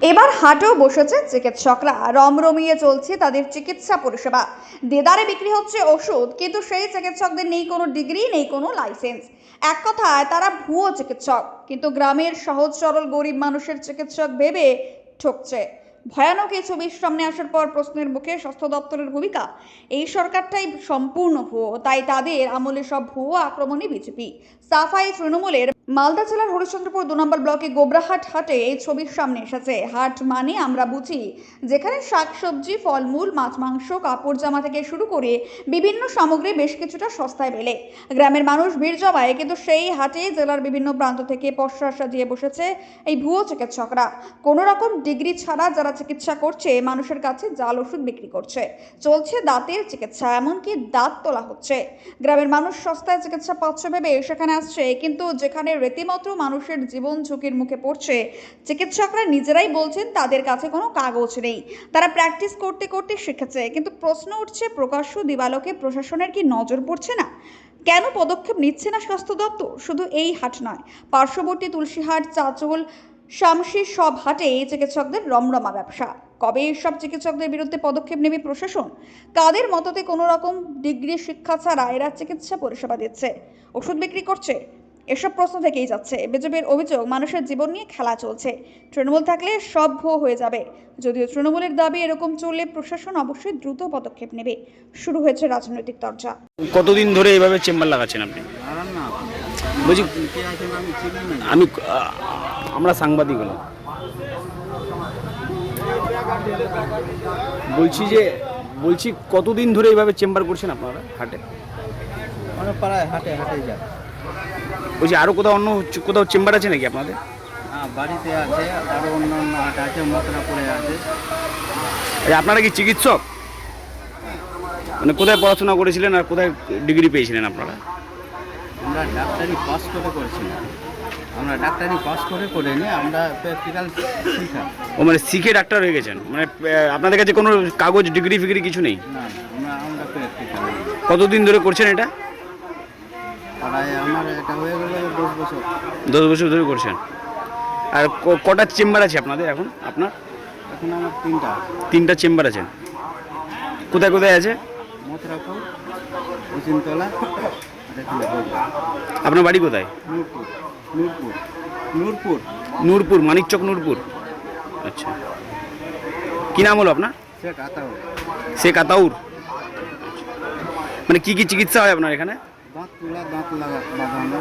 এবার হাটেও বসেছে চিকিৎসকরা। রমরমিয়ে চলছে তাদের চিকিৎসা পরিষেবা। দেদারে বিক্রি হচ্ছে ওষুধ, কিন্তু সেই চিকিৎসকদের নেই কোনো ডিগ্রি, নেই কোনো লাইসেন্স। এক কথায়, তারা ভুয়ো চিকিৎসক, কিন্তু গ্রামের সহজ সরল গরিব মানুষের চিকিৎসক ভেবে ঠকছে। ভয়ানক এই ছবির সামনে আসার পর প্রশ্নের মুখে স্বাস্থ্য দপ্তরের ভূমিকা। এই সরকারটাই সম্পূর্ণ ভুয়ো, তাই তাদের আমলে সব ভুয়ো আক্রমণই বিজেপি। সাফাই তৃণমূলের মালদা জেলার হরিশ্চন্দ্রপুর দু নম্বর ব্লকে গোবরাহাট হাটে এই ছবির সামনে এসেছে। হাট মানে আমরা বুঝি। যেখানে শাকসবজি, ফলমূল, মাছ, মাংস, কাপড় জামা থেকে শুরু করে বিভিন্ন সামগ্রী বেশ কিছুটা সস্তায় মেলে। গ্রামের মানুষ ভিড় জমায়, কিন্তু সেই হাটে জেলার বিভিন্ন প্রান্ত থেকে পশরা সাজিয়ে বসেছে এই ভুয়ো চিকিৎসকরা। কোনো রকম ডিগ্রি ছাড়া যারা চিকিৎসা করছে, মানুষের কাছে জাল ওষুধ বিক্রি করছে। চলছে দাঁতের চিকিৎসা, এমনকি দাঁত তোলা হচ্ছে। গ্রামের মানুষ সস্তায় চিকিৎসা পাচ্ছে ভেবে সেখানে আসছে, কিন্তু যেখানে রীতিমতো মানুষের জীবন ঝুঁকির মুখে পড়ছে। চিকিৎসকরা নিজেরাই বলছেন তাদের কাছে কোনো কাগজ নেই। তারা প্র্যাকটিস করতে করতে শিখেছে, কিন্তু প্রশ্ন উঠছে, প্রকাশ্য দিবালোকে প্রশাসনের কি নজর পড়ছে না? কেন পদক্ষেপ নিচ্ছে না স্বাস্থ্য দপ্তর? শুধু এই হাট নয়, পার্শ্ববর্তী তুলসীহাট, চাচল শামশির সব হাটে এই চিকিৎসকদের রমরমা ব্যবসা। কবে এইসব চিকিৎসকদের বিরুদ্ধে পদক্ষেপ নেবে প্রশাসন? কাদের মততে কোনো রকম ডিগ্রি শিক্ষা ছাড়া এরা চিকিৎসা পরিষেবা দিচ্ছে? ওষুধ বিক্রি করছে? এসব প্রশ্ন থেকেই যাচ্ছে। বিজেপির অভিযোগ মানুষের জীবন নিয়ে খেলা চলছে। তৃণমূল থাকলে সব ভুয়ো হয়ে যাবে। যদিও তৃণমূলের দাবি এরকম চললে প্রশাসন অবশ্যই দ্রুত পদক্ষেপ নেবে। শুরু হয়েছে রাজনৈতিক চর্চা কতদিন ধরে এইভাবে চেম্বার লাগাচ্ছেন আপনি? বলছি আমি আমরা সাংবাদিক হলাম। বলছি যে বলছি কতদিন ধরে এইভাবে চেম্বার করছেন আপনারা হাটে? পাড়ায় হাটে হাটে যায় বলছি আরও কোথাও অন্য কোথাও চেম্বার আছে নাকি আপনাদের? হ্যাঁ বাড়িতে আছে আরও অন্য অন্য হাট আছে মথুরাপুরে আছে। এই আপনারা কি চিকিৎসক? মানে কোথায় পড়াশোনা করেছিলেন আর কোথায় ডিগ্রি পেয়েছিলেন আপনারা? আমরা ডাক্তারি পাস করে করেছিলাম। আমরা ডাক্তারি পাস করে করিনি আমরা প্র্যাকটিক্যাল শিখা। ও মানে শিখে ডাক্তার হয়ে গেছেন? মানে আপনাদের কাছে কোনো কাগজ ডিগ্রি ফিগ্রি কিছু নেই? না না, আমরা আমরা প্র্যাকটিক্যাল। কতদিন ধরে করছেন এটা? দশ বছর। ধরে করছেন। আর কটা চেম্বার আছে আপনাদের এখন? আপনার? এখন আমার তিনটা। তিনটা চেম্বার আছে কোথায় কোথায় আছে। আপনার বাড়ি কোথায়? নূরপুর নূরপুর নূরপুর। নূরপুর মানিকচক নূরপুর। আচ্ছা। কি নাম হলো আপনার? সে কাতাও শেখ আতাউর। মানে কি কি চিকিৎসা হয় আপনার এখানে? দাঁত তোলা দাঁত লাগা বাঁধানো